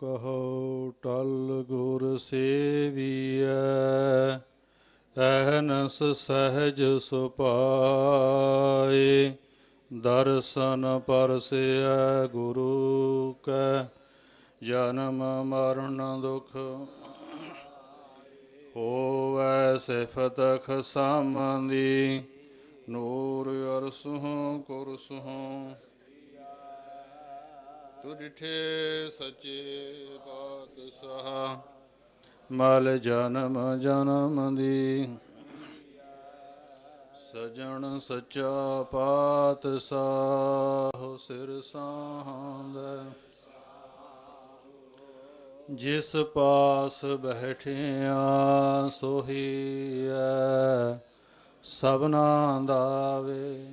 ਕਹੋ, ਟਲ ਗੁਰ ਸੇਵੀਐ ਅਹਨਸ ਸਹਿਜ ਸੁਪਾਏ ਦਰਸ਼ਨ ਪਰਸਿਐ ਗੁਰੂ ਕੈ, ਜਨਮ ਮਰਨ ਦੁਖ ਹੋਵੈ ਸਿਫਤ ਖਸਮੰਦੀ ਨੂਰ ਅਰਸਹੁ, ਕੁਰਸਹੁ। ਤੁਰਿਠੇ ਸਚੇ ਪਾਤਸ਼ਾਹ, ਮਲ ਜਨਮ ਜਨਮ ਦੀ। ਸਜਣ ਸੱਚਾ ਪਾਤਸ਼ਾਹ ਸਿਰ ਸਾਹੰਦਾ ਜਿਸ ਪਾਸ ਬੈਠਿਆ ਸੋਹੀ ਸਭਨਾ ਦਾ ਵੇ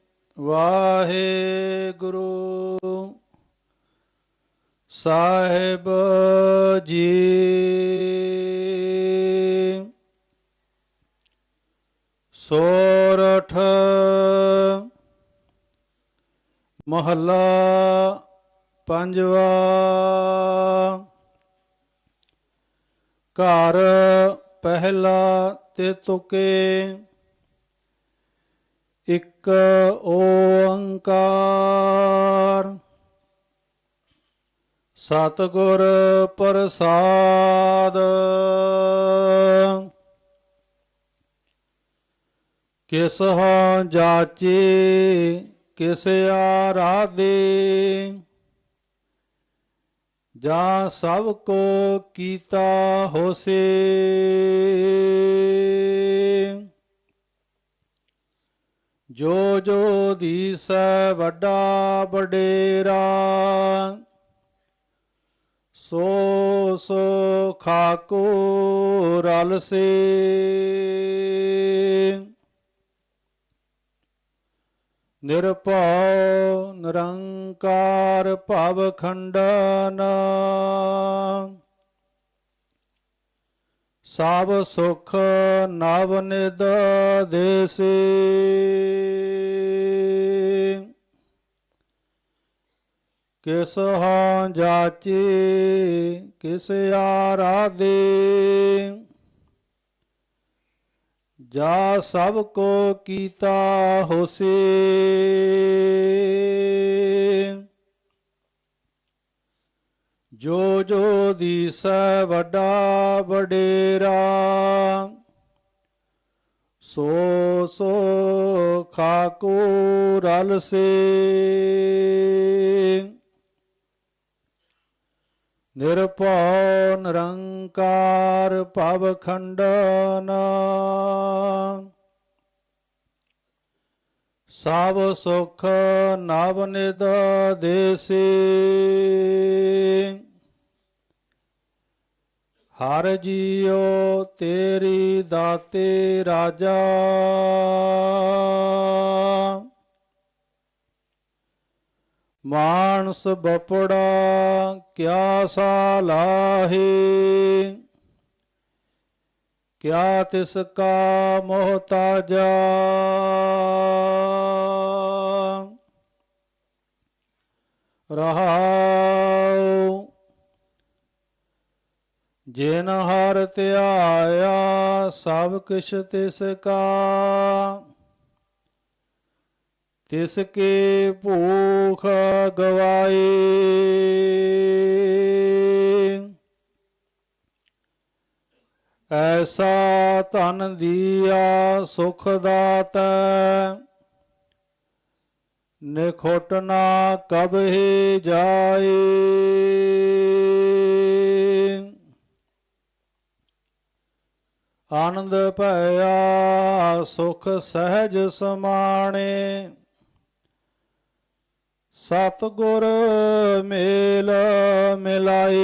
ਵਾਹਿਗੁਰੂ ਸਾਹਿਬ ਜੀ। ਸੋਰਠ ਮਹੱਲਾ ਪੰਜਵਾ। ਘਰ ਪਹਿਲਾ ਤੇ ਤੁਕੇ। ਇੱਕ ਓੰਕਾਰ। ਸਤਿਗੁਰ ਪ੍ਰਸਾਦ। ਕਿਸ ਹਾਂ ਜਾਚੇ ਕਿਸ ਆਰਾਧੇ। ਜਾਂ ਸਭ ਕੋ ਕੀਤਾ ਹੋਸੇ। ਜੋ ਜੋ ਦੀਸੈ ਵੱਡਾ ਵਡੇਰਾ ਸੋ ਸੋ ਖਾਕੋ ਰਲ ਸੇ ਨਿਰਭਉ ਨਿਰੰਕਾਰ ਭਵ ਖੰਡਨ। ਸਭ ਸੁਖ ਨਵ ਨਿਦ ਦੇਸੇ। ਕਿਸ ਹਾਂ ਜਾਚੇ, ਕਿਸ ਆਰਾਧੇ। ਜਾ ਸਭ ਕੋ ਕੀਤਾ ਹੋਸੇ। ਜੋ ਜੋ ਦੀਸੈ ਵੱਡਾ ਵਡੇਰਾ, ਸੋ ਸੋ ਖਾਕੋ ਰਲ ਸੇ ਨਿਰਭਉ ਨਿਰੰਕਾਰ ਭਵ ਖੰਡਨ। ਸਭ ਸੁਖ ਨਵ ਨਿਦ ਦੇਸੇ। ਹਰ ਜੀਉ ਤੇਰੀ ਦਾਤੇ ਰਾਜਾ। ਮਾਨਸ ਬਪੜਾ ਕਿਆ ਸਾਲਾਹੇ। ਕਿਆ ਤਿਸ ਕਾ ਮੋਹਤਾਜਾ। ਰਹਾਉ ਜਿਨ ਹਰ ਧਿਆਇਆ, ਸਭ ਕਿਛ ਤਿਸ ਕਾ। ਤਿਸ ਕੇ ਭੂਖ ਗਵਾਏ ਐਸਾ ਧਨ ਦੀਆ ਸੁਖ ਦਾਤੈ, ਨਿਖੋਟ ਨਾ ਕਬਹਿ ਜਾਏ। ਆਨੰਦ ਭਇਆ ਸੁਖ ਸਹਿਜ ਸਮਾਣੇ। ਸਤਿਗੁਰ ਮੇਲ ਮਿਲਾਈ।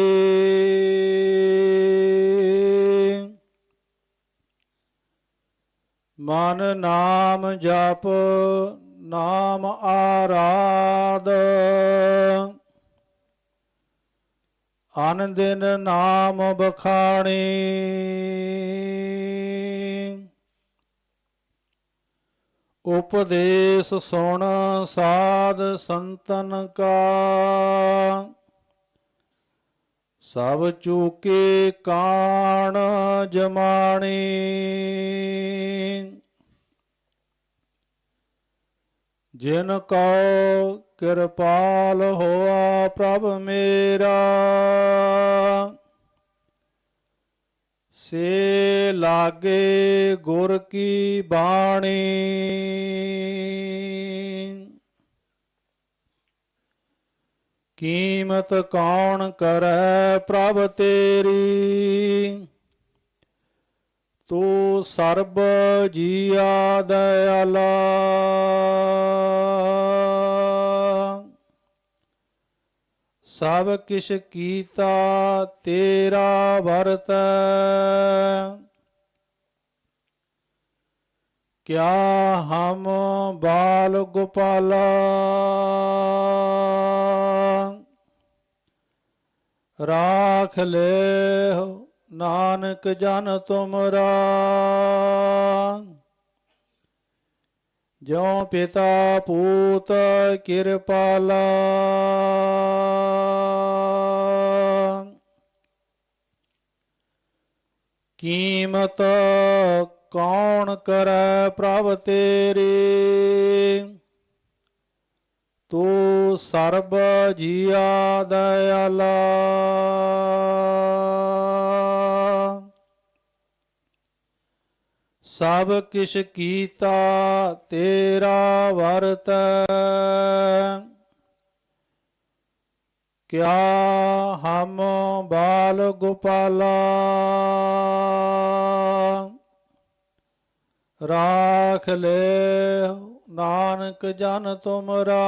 ਮਨ ਨਾਮ ਜਪ ਨਾਮ ਆਰਾਧ। ਅਨ ਦਿਨ ਨਾਮ ਬਖਾਣੀ। ਉਪਦੇਸ਼ ਸੁਣ ਸਾਧ ਸੰਤਨ ਕਾ। ਸਭ ਚੂਕੇ ਕਾਣ ਜਮਾਣੀ। ਜਿਨ ਕਉ ਕਿਰਪਾਲ ਹੋਆ ਪ੍ਰਭ ਮੇਰਾ। ਸੇ ਲਾਗੇ ਗੁਰ ਕੀ ਬਾਣੀ। ਕੀਮਤ ਕੌਣ ਕਰੈ ਪ੍ਰਭ ਤੇਰੀ। ਤੂੰ ਸਰਬ ਜੀਆ ਦਇਆਲਾ। ਸਭ ਕਿਛ ਕੀਤਾ ਤੇਰਾ ਵਰਤ। ਕਿਆ ਹਮ ਬਾਲ ਗੋਪਾਲਾ? ਰਾਖ ਲੈ ਨਾਨਕ ਜਨ ਤੁਮਰਾ। ਜਿਉ ਪਿਤਾ ਪੂਤ ਕਿਰਪਾਲਾ। ਕੀਮਤ ਕੌਣ ਕਰੈ ਪ੍ਰਭ ਤੇਰੀ? ਤੂੰ ਸਰਬ ਜੀਆ ਦਇਆਲਾ। ਸਭ ਕਿਛ ਕੀਤਾ ਤੇਰਾ ਵਰਤ। ਕਿਆ ਹਮ ਬਾਲ ਗੋਪਾਲਾ। ਰਾਖ ਲੈ ਨਾਨਕ ਜਨ ਤੁਮਰਾ।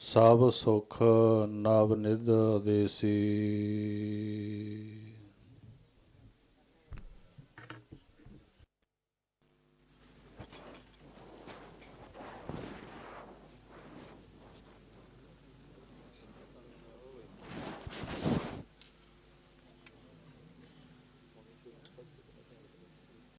ਸਭ ਸੁਖ ਨਵ ਨਿਧ ਦੇਸੀ।